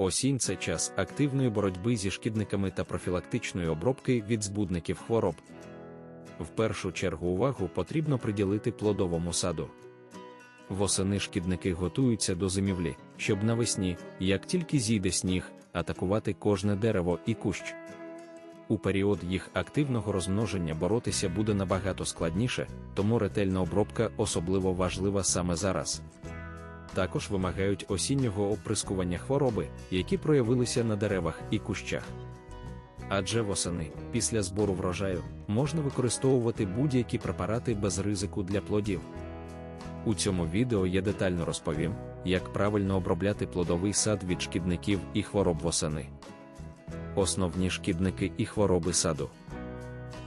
Осінь це час активної боротьби зі шкідниками та профілактичної обробки від збудників хвороб. В першу чергу увагу потрібно приділити плодовому саду. Восени шкідники готуються до зимівлі, щоб навесні, як тільки зійде сніг, атакувати кожне дерево і кущ. У період їх активного розмноження боротися буде набагато складніше, тому ретельна обробка особливо важлива саме зараз. Також вимагають осіннього оприскування хвороби, які проявилися на деревах і кущах. Адже восени, після збору врожаю, можна використовувати будь-які препарати без ризику для плодів. У цьому відео я детально розповім, як правильно обробляти плодовий сад від шкідників і хвороб восени. Основні шкідники і хвороби саду.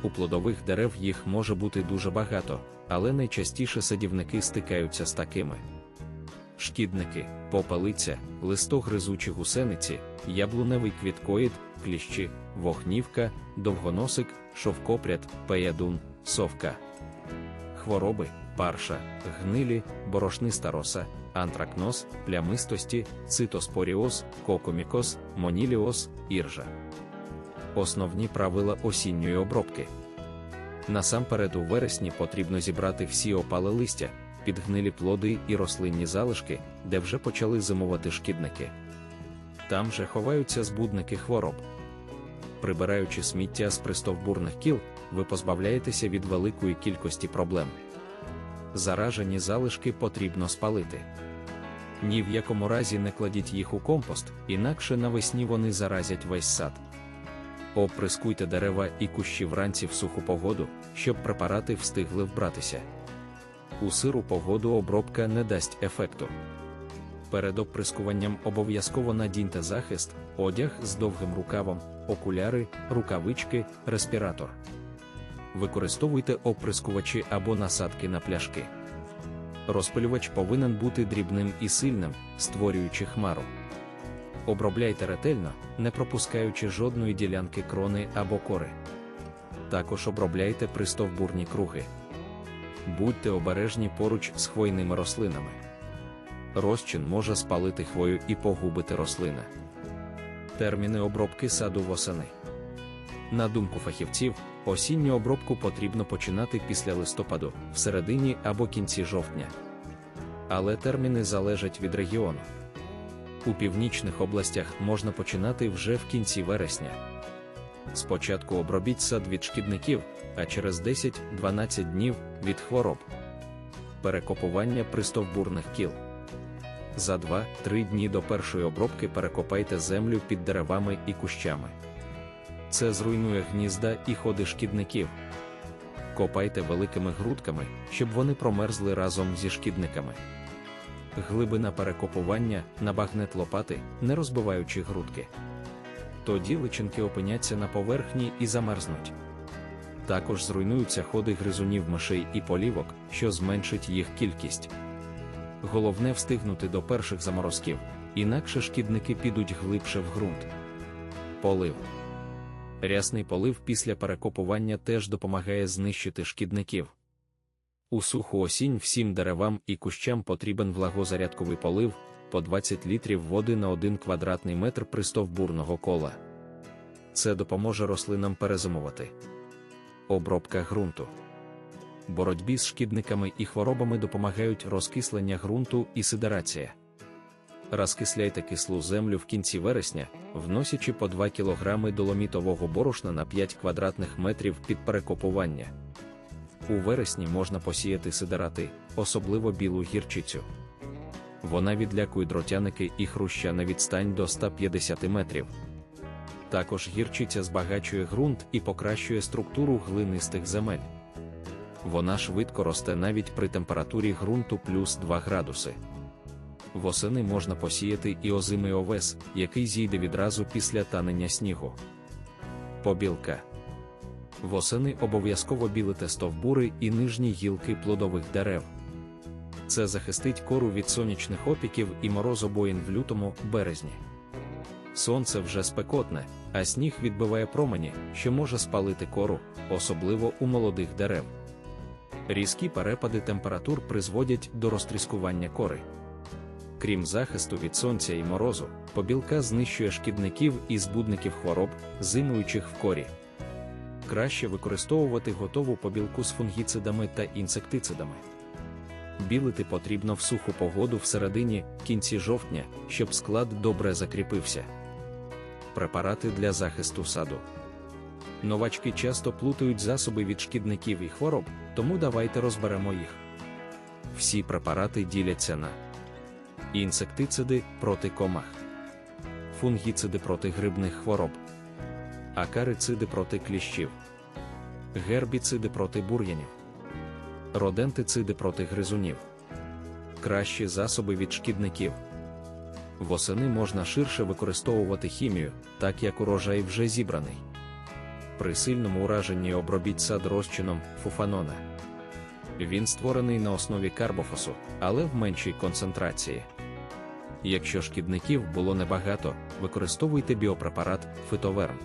У плодових дерев їх може бути дуже багато, але найчастіше садівники стикаються з такими: шкідники, попелиця, листогризучі гусениці, яблуневий квіткоїд, кліщі, вогнівка, довгоносик, шовкопряд, пеядун, совка. Хвороби, парша, гнилі, борошниста роса, антракноз, плямистості, цитоспоріоз, кокомікоз, моніліоз, іржа. Основні правила осінньої обробки. Насамперед у вересні потрібно зібрати всі опали листя, підгнилі плоди і рослинні залишки, де вже почали зимувати шкідники. Там же ховаються збудники хвороб. Прибираючи сміття з пристовбурних кіл, ви позбавляєтеся від великої кількості проблем. Заражені залишки потрібно спалити. Ні в якому разі не кладіть їх у компост, інакше навесні вони заразять весь сад. Оприскуйте дерева і кущі вранці в суху погоду, щоб препарати встигли вбратися. У сиру погоду обробка не дасть ефекту. Перед оприскуванням обов'язково надіньте захист, одяг з довгим рукавом, окуляри, рукавички, респіратор. Використовуйте оприскувачі або насадки на пляшки. Розпилювач повинен бути дрібним і сильним, створюючи хмару. Обробляйте ретельно, не пропускаючи жодної ділянки крони або кори. Також обробляйте пристовбурні круги. Будьте обережні поруч з хвойними рослинами. Розчин може спалити хвою і погубити рослина. Терміни обробки саду восени. На думку фахівців, осінню обробку потрібно починати після листопаду, в середині або кінці жовтня. Але терміни залежать від регіону. У північних областях можна починати вже в кінці вересня. Спочатку обробіть сад від шкідників, а через 10-12 днів від хвороб. Перекопування пристовбурних кіл. За 2-3 дні до першої обробки перекопайте землю під деревами і кущами. Це зруйнує гнізда і ходи шкідників. Копайте великими грудками, щоб вони промерзли разом зі шкідниками. Глибина перекопування на багнет лопати, не розбиваючи грудки. Тоді личинки опиняться на поверхні і замерзнуть. Також зруйнуються ходи гризунів мишей і полівок, що зменшить їх кількість. Головне встигнути до перших заморозків, інакше шкідники підуть глибше в ґрунт. Полив. Рясний полив після перекопування теж допомагає знищити шкідників. У суху осінь всім деревам і кущам потрібен влагозарядковий полив по 20 літрів води на 1 квадратний метр пристовбурного кола. Це допоможе рослинам перезимувати. Обробка ґрунту. Боротьбі з шкідниками і хворобами допомагають розкислення ґрунту і сидерація. Розкисляйте кислу землю в кінці вересня, вносячи по 2 кг доломітового борошна на 5 квадратних метрів під перекопування. У вересні можна посіяти сидерати, особливо білу гірчицю. Вона відлякує дротяники і хруща на відстань до 150 метрів. Також гірчиця збагачує ґрунт і покращує структуру глинистих земель. Вона швидко росте навіть при температурі ґрунту плюс 2 градуси. Восени можна посіяти і озимий овес, який зійде відразу після танення снігу. Побілка. Восени обов'язково білите стовбури і нижні гілки плодових дерев. Це захистить кору від сонячних опіків і морозобоїн в лютому березні. Сонце вже спекотне, а сніг відбиває промені, що може спалити кору, особливо у молодих дерев. Різкі перепади температур призводять до розтріскування кори. Крім захисту від сонця і морозу, побілка знищує шкідників і збудників хвороб, зимуючих в корі. Краще використовувати готову побілку з фунгіцидами та інсектицидами. Білити потрібно в суху погоду всередині кінці жовтня, щоб склад добре закріпився. Препарати для захисту саду. Новачки часто плутають засоби від шкідників і хвороб, тому давайте розберемо їх. Всі препарати діляться на інсектициди проти комах, фунгіциди проти грибних хвороб, акарициди проти кліщів, гербіциди проти бур'янів, родентициди проти гризунів, кращі засоби від шкідників. Восени можна ширше використовувати хімію, так як урожай вже зібраний. При сильному ураженні обробіть сад розчином фуфанона. Він створений на основі карбофосу, але в меншій концентрації. Якщо шкідників було небагато, використовуйте біопрепарат фитоверм.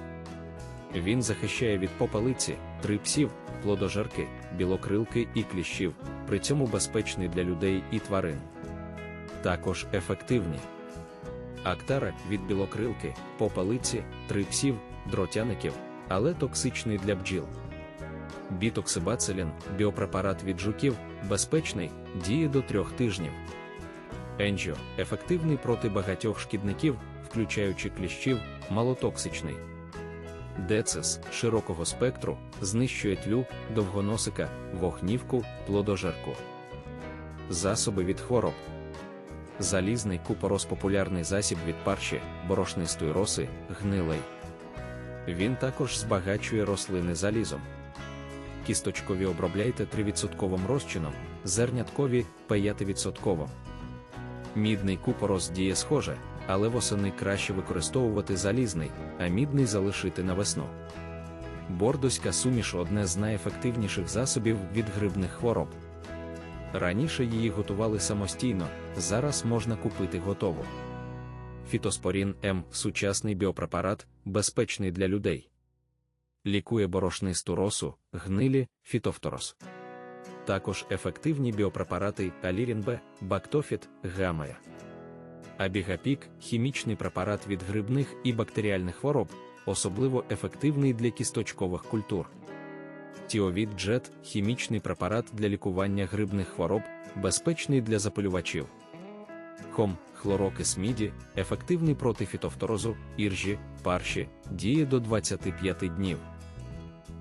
Він захищає від попелиці, трипсів, плодожерки, білокрилки і кліщів, при цьому безпечний для людей і тварин. Також ефективні. Актара від білокрилки, попелиці, трипсів, дротяників, але токсичний для бджіл. Бітоксибацилін, біопрепарат від жуків, безпечний, діє до трьох тижнів. Енджіо ефективний проти багатьох шкідників, включаючи кліщів, малотоксичний. Децис широкого спектру знищує тлю, довгоносика, вогнівку, плодожерку. Засоби від хвороб. Залізний купорос популярний засіб від парші, борошнистої роси, гнилей. Він також збагачує рослини залізом. Кісточкові обробляйте 3% розчином, зерняткові 5%. Мідний купорос діє схоже, але восени краще використовувати залізний, а мідний залишити на весну. Бордоська суміш одне з найефективніших засобів від грибних хвороб. Раніше її готували самостійно, зараз можна купити готову. Фітоспорін М сучасний біопрепарат, безпечний для людей. Лікує борошнисту росу, гнилі, фітофторос. Також ефективні біопрепарати Алірін Б, Бактофіт, Гамая. Абігапік хімічний препарат від грибних і бактеріальних хвороб, особливо ефективний для кісточкових культур. Тіовід Джет хімічний препарат для лікування грибних хвороб, безпечний для запалювачів. Хом, хлорокис міді, ефективний проти фітофторозу, іржі, парші, діє до 25 днів.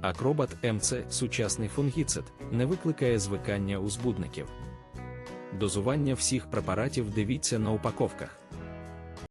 Акробат МЦ сучасний фунгіцид, не викликає звикання у збудників. Дозування всіх препаратів дивіться на упаковках.